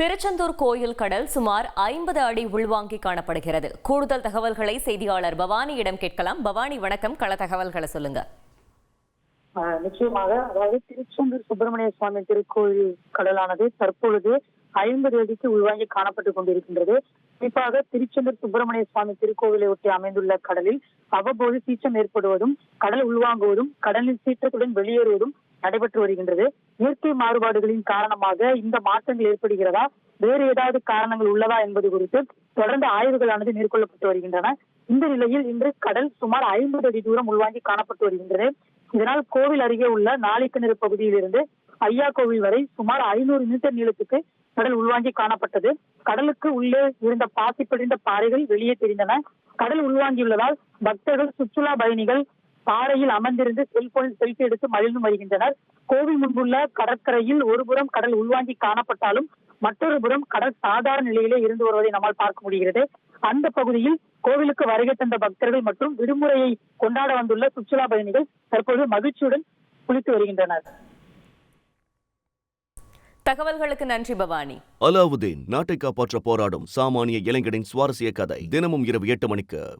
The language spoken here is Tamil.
திருச்செந்தூர் கோயில் கடல் சுமார் ஐம்பது அடி உள்வாங்கி காணப்படுகிறது. கூடுதல் தகவல்களை செய்தியாளர் பவானியிடம் கேட்கலாம். பவானி வணக்கம். கள தகவல்களை சொல்லுங்க. நிச்சயமாக அதாவது திருச்செந்தூர் சுப்பிரமணிய சுவாமி திருக்கோயில் கடலானது தற்பொழுது ஐம்பது அடிக்கு உள்வாங்கி காணப்பட்டுக் கொண்டிருக்கின்றது. குறிப்பாக திருச்செந்தூர் சுப்பிரமணிய சுவாமி திருக்கோவிலை ஒட்டி அமைந்துள்ள கடலில் அவ்வப்போது சீற்றம் ஏற்படுவதும் கடல் உள்வாங்குவதும் கடலில் சீற்றத்துடன் வெளியேறுவதும் நடைபெற்று வருகின்றது. இயற்கை மாறுபாடுகளின் காரணமாக இந்த மாற்றங்கள் ஏற்படுகிறதா? வேறு ஏதாவது காரணங்கள் உள்ளதா என்பது குறித்து தொடர்ந்து ஆய்வுகளானது மேற்கொள்ளப்பட்டு வருகின்றன. இந்த நிலையில் இன்று கடல் சுமார் ஐம்பது அடி தூரம் உள்வாங்கி காணப்பட்டு வருகின்றது. இதனால் கோவில் அருகே உள்ள நாளிக்கிணறு பகுதியிலிருந்து ஐயா கோவில் வரை சுமார் ஐநூறு மீட்டர் நீளத்துக்கு கடல் உள்வாங்கி காணப்பட்டது. கடலுக்கு உள்ளே இருந்த பாசி படிந்த பாறைகள் வெளியே தெரிந்தன. கடல் உள்வாங்கியுள்ளதால் பக்தர்கள் சுற்றுலா பயணிகள் பாறையில் அமர்ந்திருந்து செல்போனில் செல்ஃபி எடுத்து மகிழ்ந்து வருகின்றனர் கோவில் முன்புள்ள கடற்கரையில் ஒருபுறம் கடல் உள்வாங்கி காணப்பட்டாலும் மற்றொரு புறம் கடல் சாதாரண நிலையிலே இருந்து வருவதை நம்மால் பார்க்க முடிகிறது. அந்த பகுதியில் கோவிலுக்கு வருகை தந்த பக்தர்கள் மற்றும் விடுமுறையை கொண்டாட வந்துள்ள சுற்றுலா பயணிகள் தற்போது மகிழ்ச்சியுடன் குளித்து வருகின்றனர். தகவல்களுக்கு நன்றி பவானி. அலாவுதீன் நாட்டை காப்பாற்ற போராடும் சாமானிய இளைஞனின் சுவாரஸ்ய கதை தினமும் இரவு எட்டு மணிக்கு.